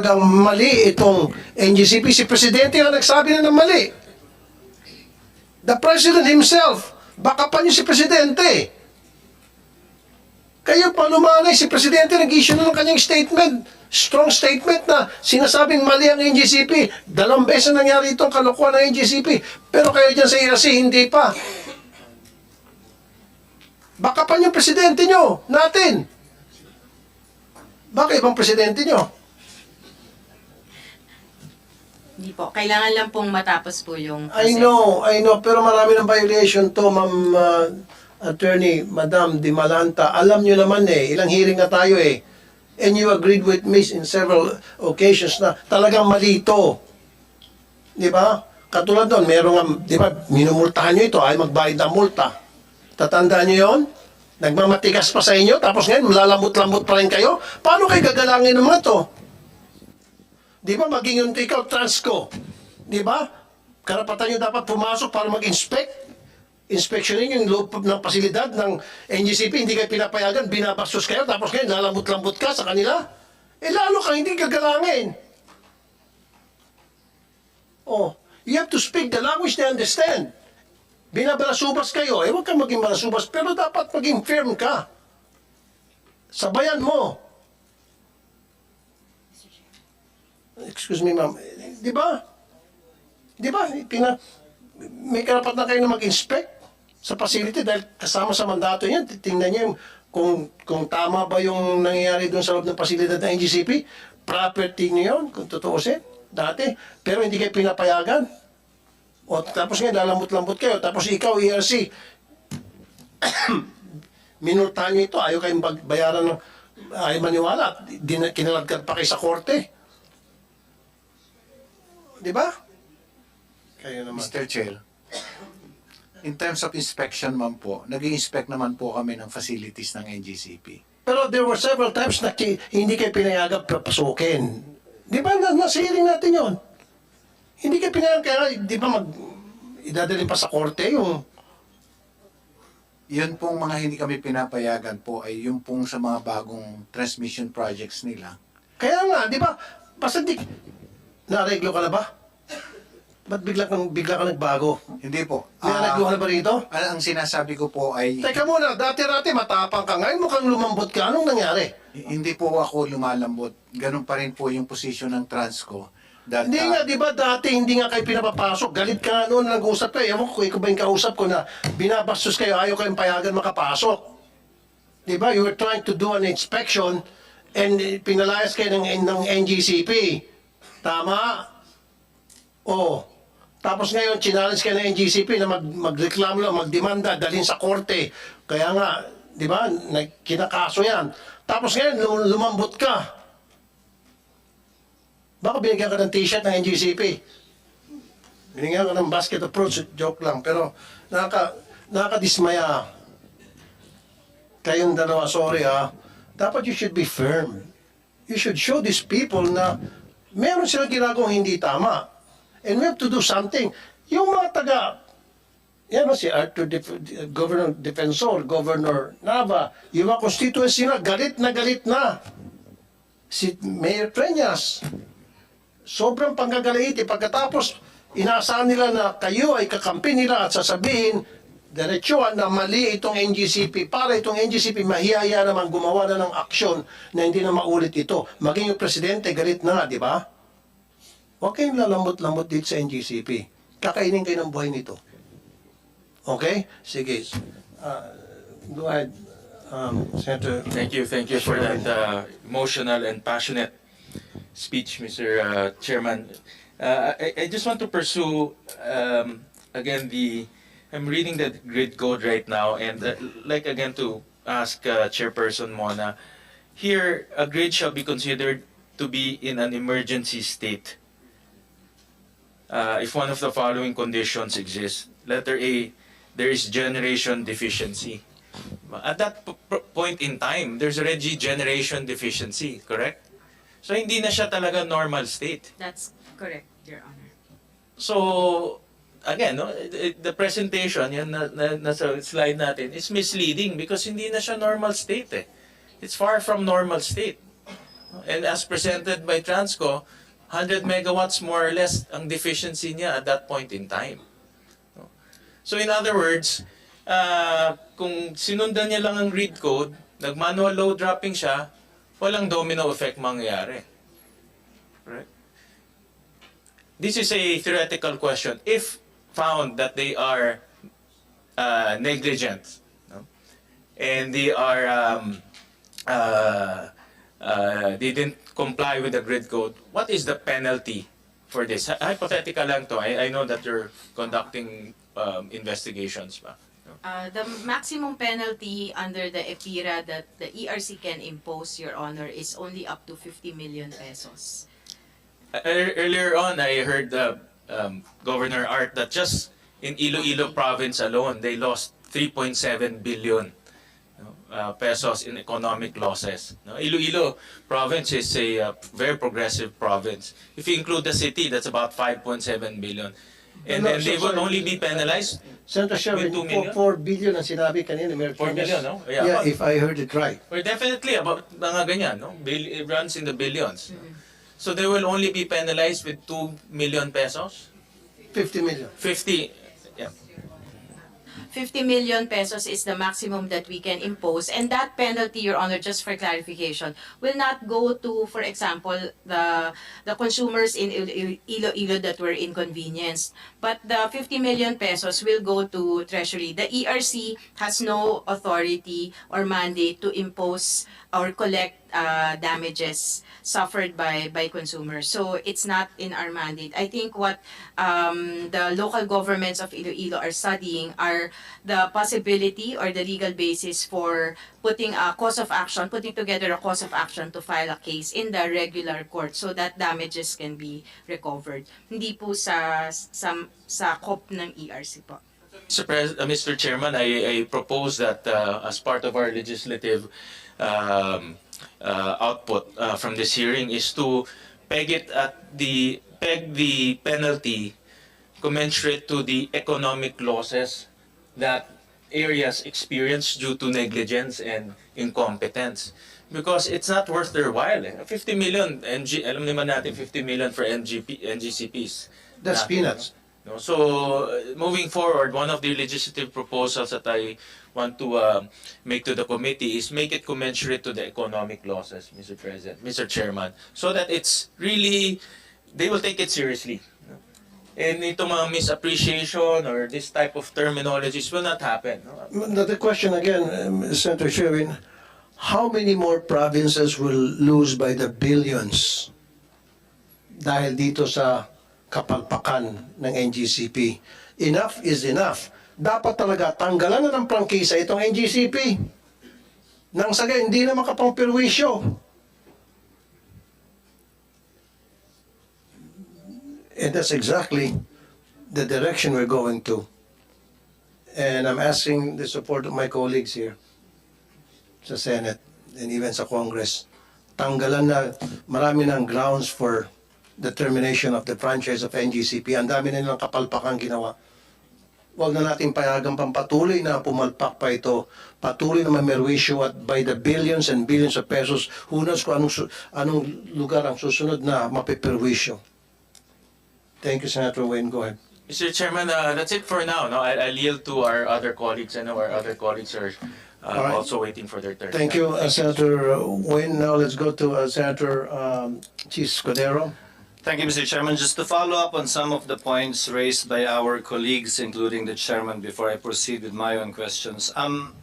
talagang mali itong NGCP. Si Presidente ang nagsabi na ng mali. The President himself, baka pa niyo si Presidente. Kayo pa lumanay, si Presidente nag-issue na ng kanyang statement, strong statement na sinasabing mali ang NGCP. Dalawang beses na nangyari itong kalokohan ng NGCP. Pero kayo dyan sa ERC, hindi pa. Baka pa yung presidente nyo, natin. Baka ibang presidente nyo. Hindi po. Kailangan lang pong matapos po yung I know, I know, pero marami ng violation to, ma'am uh, attorney, madam Di Malanta. Alam nyo naman eh, ilang hearing na tayo eh. And you agreed with me in several occasions na talagang mali ito. Di ba? Katulad doon, merong, um, di ba, minumultahan nyo ito, ay magbayad ng multa. Tatandaan nyo yon? Nagmamatigas pa sa inyo, tapos ngayon, lalamot-lamot pa rin kayo? Paano kayo gagalangin ng mga to? Di ba maging yung ikaw, Transco? Di ba? Karapatan nyo dapat pumasok para mag-inspect. Inspeksyonin yung loob ng pasilidad ng NGCP, hindi kayo pinapayagan, binabastos kayo, tapos ngayon lalambot-lambot ka sa kanila. Eh lalo ka hindi gagalangin. Oh, you have to speak the language they understand. Binabalasubas kayo, eh huwag kang maging balasubas, pero dapat maging firm ka. Sabayan mo. Excuse me, ma'am. Di ba? Di ba? Pina, may karapatan kayo na mag-inspect sa facility dahil kasama sa mandato niyan. Tingnan yung kung, kung tama ba yung nangyayari doon sa loob ng pasilidad ng NGCP. Property niyo yun, kung tutuusin, dati. Pero hindi kayo pinapayagan. O tapos nga, lalamot-lambot kayo. Tapos ikaw, ERC, minultahan niyo ito. Ayaw kayong bayaran ng ayaw maniwala. Di, na- kinalagkat pa kayo sa korte. Di ba? Kayo naman. Mr. Chair, in terms of inspection man po, nag inspect naman po kami ng facilities ng NGCP. Pero there were several times na ki- hindi kayo pinayagan papasukin. Di ba? Na, nasa hearing natin yon. Hindi kayo pinayagan, kaya di ba mag... Idadalhin pa sa korte yung... Yun pong mga hindi kami pinapayagan po ay yung pong sa mga bagong transmission projects nila. Kaya nga, di ba? Basta di... Nareglo ka na ba? Ba't bigla kang, bigla kang nagbago? Hindi po. Ah, nareglo ka na ba rito? ang ang sinasabi ko po ay Teka muna, dati-dati matapang ka. Ngayon mukhang lumambot ka. Anong nangyari? hindi po ako lumalambot. Ganun pa rin po yung posisyon ng Transco. That, Hindi nga, di ba dati hindi nga kayo pinapapasok. Galit ka nga noon nag-usap kayo. Ewan ko, ikaw ba yung kausap ko na binabastos kayo, ayaw kayong payagan makapasok. Di ba? You were trying to do an inspection and pinalayas kayo ng, ng NGCP. Tama? Oh. Tapos ngayon, challenge kayo ng NGCP na mag, magreklamo lang, magdemanda, dalhin sa korte. Kaya nga, di ba, kinakaso yan. Tapos ngayon, lum- lumambot ka. Baka binigyan ka ng t-shirt ng NGCP. Binigyan ka ng basket approach, joke lang. Pero nakaka, nakakadismaya. Kayong dalawa, sorry ha. Dapat you should be firm. You should show these people na meron silang ginagawang hindi tama. And we have to do something. Yung mga taga, yan o si Arthur Def- Governor Defensor, Governor Nava, yung mga constituency na, galit na galit na. Si Mayor Treñas, sobrang panggagalitin. Pagkatapos, inaasahan nila na kayo ay kakampi nila at sasabihin, diretsuhan na mali itong NGCP para itong NGCP mahiyaya naman gumawa na ng aksyon na hindi na maulit ito. Maging yung presidente, galit na nga, di ba? Huwag kayong lalambot-lambot dito sa NGCP. Kakainin kayo ng buhay nito. Okay? Sige. Uh, go ahead, um, Senator. Thank you, thank you for that uh, emotional and passionate speech, Mr. Uh, Chairman. Uh, I, I just want to pursue um, again the. I'm reading the grid code right now, and uh, like again to ask uh, Chairperson Mona, here a grid shall be considered to be in an emergency state. Uh, if one of the following conditions exist, letter A, there is generation deficiency. At that point in time, there's already generation deficiency, correct? So hindi na siya talaga normal state. That's correct, Your Honor. So again, no, the presentation yan na, na, nasa slide natin is misleading because hindi na siya normal state eh. It's far from normal state. And as presented by Transco, 100 megawatts more or less ang deficiency niya at that point in time. So in other words, ah, kung sinundan niya lang ang grid code, nag-manual load dropping siya, walang domino effect mangyayari. Right? This is a theoretical question. If found that they are uh, negligent, no? and they are um, uh, uh, they didn't comply with the grid code, what is the penalty for this? Hy- Hypothetical lang to. I, I know that you're conducting um, investigations pa. Uh, the maximum penalty under the EPIRA that the ERC can impose, Your Honor, is only up to 50 million pesos. Ear- Earlier on, I heard uh, um, Governor Art that just in Iloilo province alone, they lost 3.7 billion no, uh, pesos in economic losses. No, Iloilo province is a uh, very progressive province. If you include the city, that's about 5.7 billion. And No, then so they will sorry. only be penalized Senator Sherwin, With two 4, million? billion ang sinabi kanina, Mayor 4 Trinas. billion, no? Yeah. Yeah, if I heard it right. Well, definitely about mga ganyan, no? Bill, it runs in the billions. So they will only be penalized with 2 million pesos? 50 million. 50, yeah. 50 million pesos is the maximum that we can impose. And that penalty, Your Honor, just for clarification, will not go to, for example, the the consumers in Il- Il- Iloilo that were inconvenienced. But the 50 million pesos will go to Treasury. The ERC has no authority or mandate to impose or collect uh, damages suffered by by consumers. So it's not in our mandate. I think what um, the local governments of Iloilo are studying are the possibility or the legal basis for putting a cause of action, putting together a cause of action to file a case in the regular court so that damages can be recovered. Hindi po sa sa sa COP ng ERC po. Mr. Pres- uh, Mr. Chairman, I, I propose that uh, as part of our legislative um, uh, output uh, from this hearing is to peg it at the peg the penalty commensurate to the economic losses that areas experience due to negligence and incompetence. Because it's not worth their while. Eh. 50 million, NG, alam naman natin 50 million for NGP, NGCPs. That's Nothing, peanuts. No? So, uh, moving forward, one of the legislative proposals that I want to uh, make to the committee is make it commensurate to the economic losses, Mr. President, Mr. Chairman, so that it's really, they will take it seriously. And itong mga misappreciation or this type of terminologies will not happen. no? The the question again, um, Senator Sherwin, how many more provinces will lose by the billions dahil dito sa kapalpakan ng NGCP? Enough is enough. Dapat talaga tanggalan na ng prangkisa itong NGCP. Nang saga, hindi na makapangpirwisyo. And that's exactly the direction we're going to. And I'm asking the support of my colleagues here sa Senate and even sa Congress. Tanggalan na marami ng grounds for the termination of the franchise of NGCP. Ang dami na nilang kapalpakan ginawa. Huwag na natin payagang pampatuloy na pumalpak pa ito. Patuloy na mamerwisyo at by the billions and billions of pesos, who knows kung anong, anong lugar ang susunod na mapiperwisyo. Thank you, Senator Wayne. Go ahead. Mr. Chairman, uh, that's it for now. No, I, I'll yield to our other colleagues. I know our other colleagues are uh, All right. also waiting for their turn. Thank you, uh, Senator Wayne. Now let's go to uh, Senator um, Chis Scudero. Thank you, Mr. Chairman. Just to follow up on some of the points raised by our colleagues, including the chairman, before I proceed with my own questions. Um,